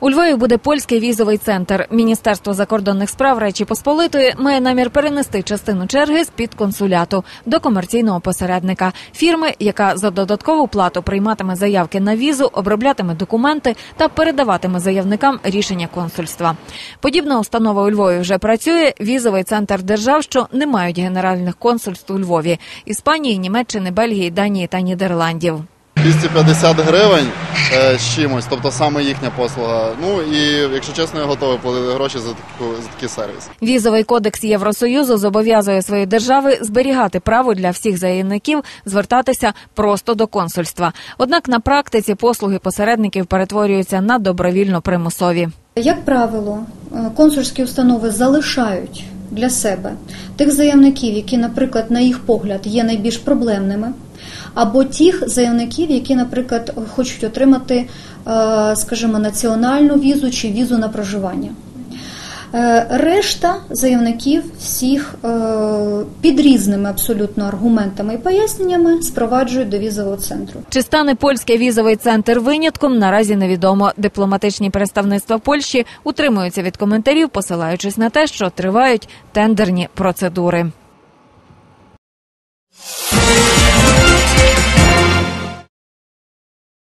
У Львові буде польський візовий центр. Міністерство закордонних справ Речі Посполитої має намір перенести частину черги з під консуляту до комерційного посередника фірми, яка за додаткову плату прийматиме заявки на візу, оброблятиме документи та передаватиме заявникам рішення консульства. Подібна установа у Львові вже працює. Візовий центр держав, що не мають генеральних консульств у Львові Іспанії, Німеччини, Бельгії, Данії та Нідерландів. 250 гривень е, з чимось, тобто саме їхня послуга. Ну і якщо чесно, я готовий платити гроші за таку за такий сервіс. Візовий кодекс Євросоюзу зобов'язує свої держави зберігати право для всіх заявників звертатися просто до консульства. Однак на практиці послуги посередників перетворюються на добровільно примусові. Як правило, е, консульські установи залишають для себе тих заявників, які, наприклад, на їх погляд є найбільш проблемними, або тих заявників, які, наприклад, хочуть отримати, е, скажімо, національну візу чи візу на проживання. Е, Решта заявників всіх е, під різними абсолютно аргументами і поясненнями спроваджують до візового центру. Чи стане польський візовий центр винятком? Наразі невідомо. Дипломатичні представництва Польщі утримуються від коментарів, посилаючись на те, що тривають тендерні процедури.